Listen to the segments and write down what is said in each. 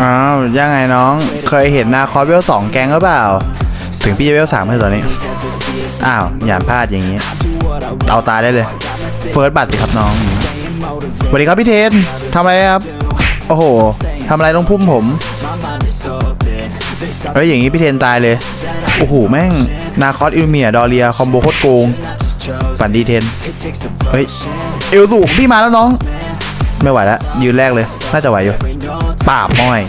อ้าวยังไงน้อง เคยเห็นนาคอสเวลสองแกงหรือเปล่า ถึงพี่จะเวลสามเลยตอนนี้ อ้าวอย่าพลาดอย่างนี้ เอาตายได้เลยเฟิร์สบัตรสิครับน้องสวัสดีครับพี่เทนทำอะไรครับ โอ้โหทำอะไรต้องพุ่มผมเฮ้ยอย่างนี้พี่เทนตายเลย โอ้โหแม่งนาคอสอิลเมียดอเรียคอมโบโคตรโกงฝันดีเทน เฮ้ยเอลสูพี่มาแล้วน้อง ไม่ไหวแล้วยืนแรกเลย น่าจะไหวอยู่ป่าบม้อย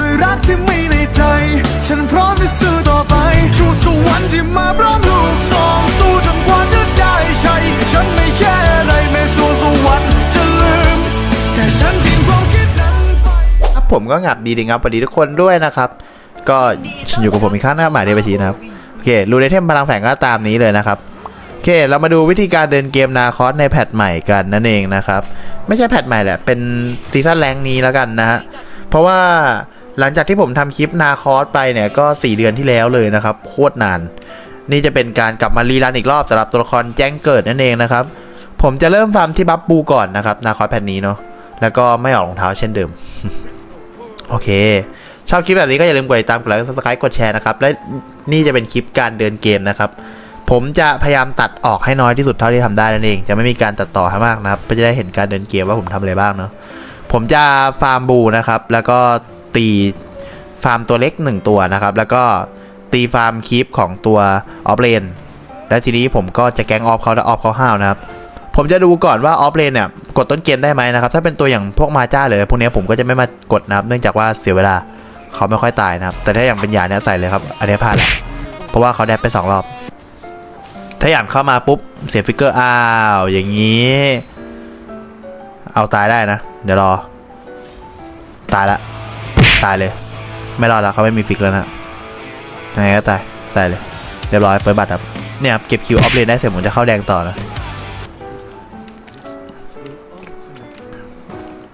ด้วยรักที่มีในใจ ฉันพร้อมจะสู้ต่อไปชูสวรรค์ที่มาพร้อมลูกสองสู้จนกว่าจะได้ใช่ฉันไม่แค่อะไรแม้สู้สวรรค์จะลืม แต่ฉันทิ้งความคิดนั้นไปครับผมก็งับดีดีงับสวัสดีทุกคนด้วยนะครับ ก็อยู่กับผมอีกครั้งนะครับหมายเดบัชีนะครับ โอเค รูในเทมพลังแฝงก็ตามนี้เลยนะครับโอเค เรามาดูวิธีการเดินเกมนาคอสในแพทใหม่กันนั่นเองนะครับ ไม่ใช่แพทใหม่แหละ เป็นซีซั่นแรงนี้แล้วกันนะฮะ เพราะว่าหลังจากที่ผมทำคลิปนาคอสไปเนี่ยก็ 4 เดือนที่แล้วเลยนะครับ โคตรนาน นี่จะเป็นการกลับมารีรันอีกรอบสำหรับตัวละครแจ้งเกิดนั่นเองนะครับ ผมจะเริ่มฟาร์มที่บัฟบูก่อนนะครับ นาคอสแพทนี้เนาะ แล้วก็ไม่ออกรองเท้าเช่นเดิม โอเค ชอบคลิปแบบนี้ก็อย่าลืมกดติดตามกดไลค์กด subscribe กดแชร์นะครับ และนี่จะเป็นคลิปการเดินเกมนะครับ ผมจะพยายามตัดออกให้น้อยที่สุดเท่าที่ทำได้นั่นเอง จะไม่มีการตัดต่อให้มากนะครับเพื่อจะได้เห็นการเดินเกมว่าผมทำอะไรบ้างเนาะผมจะฟาร์มบูนะครับ แล้วก็ตีฟาร์มตัวเล็กหนึ่งตัวนะครับ แล้วก็ตีฟาร์มคีปของตัวออฟเลนแล้วทีนี้ผมก็จะแกงออฟเขาและออฟเขาห้าวนะครับ ผมจะดูก่อนว่าออฟเลนเนี่ยกดต้นเกมได้ไหมนะครับ ถ้าเป็นตัวอย่างพวกมาจ้าหรือพวกเนี้ยผมก็จะไม่มากดนะครับ เนื่องจากว่าเสียเวลาเขาไม่ค่อยตายนะครับ แต่ถ้าอย่างเป็นยาเนี่ยใส่เลยครับ อันนี้พลาดแล้วเพราะว่าเขาแดดไปสองรอบ ถ้าอย่างเข้ามาปุ๊บ เสียฟิกเกอร์อ้าว อย่างนี้ เอาตายได้นะ เดี๋ยวรอ ตายละ ตายเลย ไม่รอดแล้วเขาไม่มีฟิกแล้วนะยังไงก็ตาย ใส่เลย เรียบร้อยเฟิร์สบัตรครับเนี่ยครับเก็บคิวออฟเลนได้เสร็จผมจะเข้าแดงต่อนะ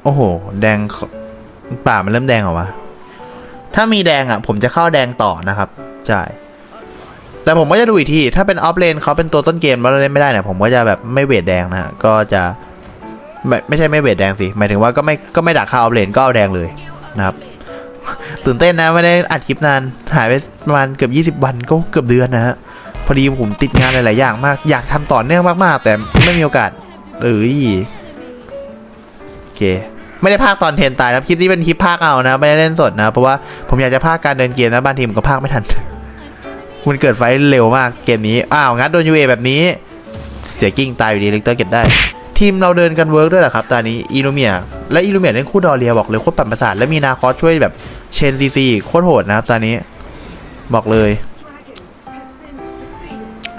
โอ้โห แดงขป่ามันเริ่มแดงเหรอวะ ถ้ามีแดงอะ ผมจะเข้าแดงต่อนะครับใช่ แต่ผมก็จะดูอีกที ถ้าเป็นออฟเลนเขาเป็นตัวต้นเกมแล้วเราเล่นไม่ได้เนี่ยผมก็จะแบบไม่เวทแดงนะฮะก็จะไม่ไม่ใช่ไม่เวทแดงสิหมายถึงว่าก็ไม่ก็ไม่ดักเข้าออฟเลนก็เอาแดงเลยนะครับตื่นเต้นนะไม่ได้อัดคลิปนานหายไปประมาณเกือบ20 วันก็เกือบเดือนนะฮะพอดีผมติดงานหลายๆอย่างมาก อยากทำต่อเนื่องมากๆ แต่ไม่มีโอกาสเอ้ยโอเค ไม่ได้พากตอนเทนตายนะคลิปนี้เป็นคลิปพากเอานะ ไม่ได้เล่นสดนะ เพราะว่าผมอยากจะพากการเดินเกมนะบางทีผมก็พากไม่ทัน มันเกิดไฟเร็วมากเกมนี้ อ้าว งัดโดนยูเอแบบนี้ เสียกิ้งตายอยู่ดีเลกเตอร์เก็บได้ ทีมเราเดินกันเวิร์กด้วยเหรอครับ ตอนนี้อีลูเมียและอีลูเมียเล่นคู่ดอเรียบอกเลยโคตรปั่นประสาทและมีนาคอสช่วยแบบเชนซีซีโคตรโหดนะครับตอนนี้บอกเลย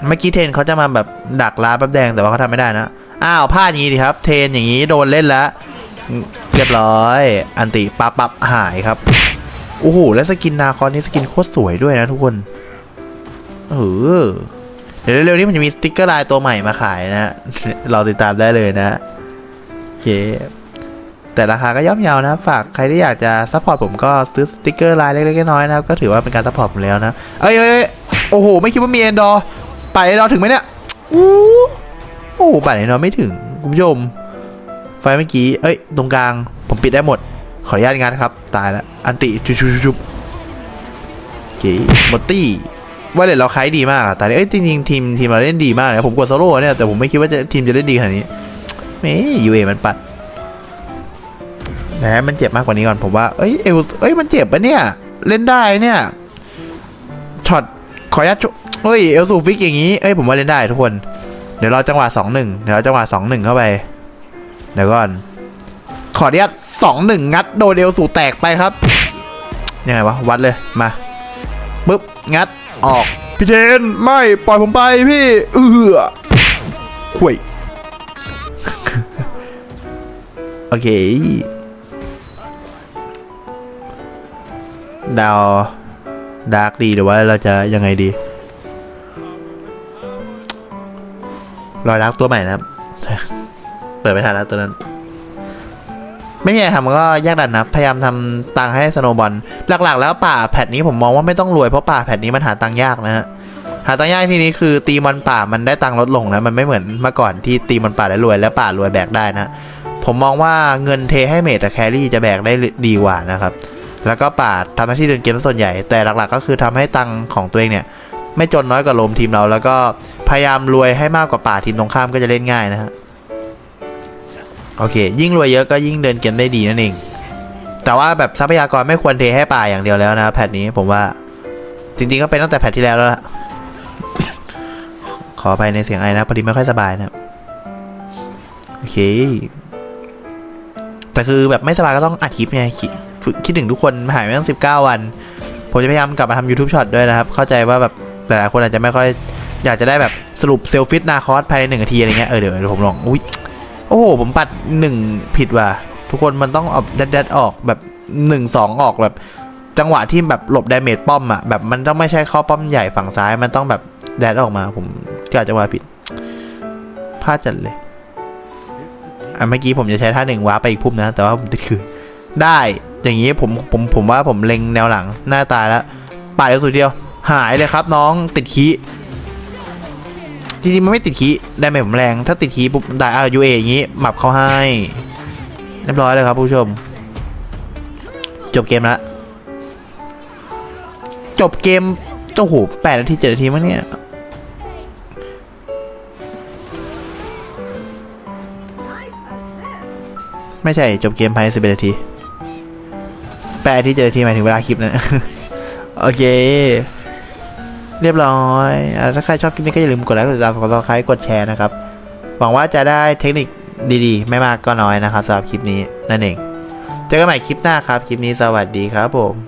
เมื่อกี้เทนเขาจะมาแบบดักล้าแป๊บแดงแต่ว่าเขาทำไม่ได้นะ อ้าวพลาดอย่างนี้ดิครับ เทนอย่างนี้โดนเล่นแล้ว เรียบร้อย อันติปั๊บปับหายครับ โอ้โห แล้วสกินนาคอนนี่สกินโคตรสวยด้วยนะทุกคน เออเดี๋ยวเร็วๆนี้มันจะมีสติกเกอร์ลายตัวใหม่มาขายนะ เราติดตามได้เลยนะโอเค แต่ราคาก็ย่อมเยาวนะ ฝากใครที่อยากจะซัพพอร์ตผมก็ซื้อสติกเกอร์ลายเล็กๆน้อยๆนะครับ ก็ถือว่าเป็นการซัพพอร์ตผมแล้วนะ เอ้ยโอ้โห ไม่คิดว่ามีเอนดอร์ไปเอนดอร์ถึงไหมเนี่ยอู้โอ้โหไปเอนดอร์ไม่ถึงคุณผู้ชม ไฟเมื่อกี้ เอ้ย ตรงกลาง ผมปิดได้หมด ขออนุญาตงานนะครับ ตายแล้ว อันติชุบชุบชุบโอเคหมดตี้ ว่าเลนเราคล้ายดีมากแต่เอ้ยจริงๆทีมทีมเราเล่นดีมากเลยผมกดโซโล่เนี่ยแต่ผมไม่คิดว่าจะทีมจะเล่นดีขนาดนี้เม่ยูเอมันปัดแหมมันเจ็บมากกว่านี้ก่อนผมว่าเอ้ยเอลเอ้ยมันเจ็บปะเนี่ย เล่นได้เนี่ยช็อตขออนุญาตเอ้ยเอลสูฟิกอย่างนี้เอ้ยผมว่าเล่นได้ทุกคน เดี๋ยวเราจังหวะสองหนึ่งเดี๋ยวเราจังหวะสองหนึ่งเข้าไปเดี๋ยวก่อน ขออนุญาตสองหนึ่งงัดโดนเอลสูแตกไปครับยังไงวะวัดเลยมาปึ๊บงัด ออก พี่เทน ไม่ปล่อยผมไปพี่ เอือข่วย โอเค ดาว ดาร์กดีหรือว่าเราจะยังไงดี รอยดาร์กตัวใหม่นะครับ เปิดไม่ทันแล้วตัวนั้น ไม่มีอะไรทำก็ยากดันนะพยายามทำตังให้สโนบอลหลักๆ แล้วป่าแพทนี้ผมมองว่าไม่ต้องรวยเพราะป่าแพทนี้มันหาตังยากนะฮะหาตังยากที่นี้คือตีมอนป่ามันได้ตังลดลงนะมันไม่เหมือนเมื่อก่อนที่ตีมอนป่าได้รวยและป่ารวยแบกได้นะ ผมมองว่าเงินเทให้เมดกับแครี่จะแบกได้ดีกว่านะครับแล้วก็ป่าทำหน้าที่เดินเกมส่วนใหญ่ แต่หลักๆ ก็คือทำให้ตังของตัวเองเนี่ยไม่จนน้อยกว่าโลมทีมเรา แล้วก็พยายามรวยให้มากกว่าป่าทีมตรงข้ามก็จะเล่นง่ายนะฮะ โอเค ยิ่งรวยเยอะก็ยิ่งเดินเกมได้ดีนั่นเอง แต่ว่าแบบทรัพยากรไม่ควรเทให้ป่าอย่างเดียวแล้วนะแพทนี้ผมว่า จริงๆก็เป็นตั้งแต่แพทที่แล้วแล้วล่ะ ขอไปในเสียงไอนะพอดีไม่ค่อยสบายนะโอเค แต่คือแบบไม่สบายก็ต้องอัดคลิปไงคิดฝึกคิดถึงทุกคนหายไปตั้งสิบเก้าวัน ผมจะพยายามกลับมาทำ YouTube ช็อตด้วยนะครับ เข้าใจว่าแบบหลายๆคนอาจจะไม่ค่อยอยากจะได้แบบสรุปเซลฟิตนาคอสภายในหนึ่งนาทีอะไรเงี้ยเออเดี๋ยวเดี๋ยวผมลองอุ้ย โอ้โห ผมปัดหนึ่งผิดว่ะ ทุกคนมันต้องเอาแดดแดดออกแบบหนึ่งสองออกแบบ จังหวะที่แบบหลบดาเมจป้อมอะแบบมันต้องไม่ใช่เข้าป้อมใหญ่ฝั่งซ้ายมันต้องแบบแดดออกมา ผมกะจังหวะผิดพลาดจัดเลยอะเมื่อกี้ผมจะใช้ท่าหนึ่งว้าไปอีกพุ่มนะ แต่ว่าผมติดคือ ได้อย่างนี้ผมผมผมว่าผมเล็งแนวหลังหน้าตายแล้วปาดเดียสุดเดียว หายเลยครับน้องติดคี จริงๆมันไม่ติดคีได้ไหมผมแรง ถ้าติดคีปุ๊บได้อะยูเออย่างนี้หมับเขาให้เรียบร้อยเลยครับผู้ชม จบเกมแล้วจบเกมโอ้โหแปดนาทีเจ็ดนาทีมั้งเนี่ยไม่ใช่จบเกมภายในสิบนาทีแปดนาทีเจ็ดนาทีหมายถึงเวลาคลิปนะ โอเค เรียบร้อยอถ้าใครชอบคลิปนี้ก็อย่าลืมกดไลค์ กดติดตาม กดซับสไครต์กดแชร์นะครับ หวังว่าจะได้เทคนิคดีๆ ไม่มากก็น้อยนะครับสำหรับคลิปนี้นั่นเอง เจอกันใหม่คลิปหน้าครับ คลิปนี้สวัสดีครับผม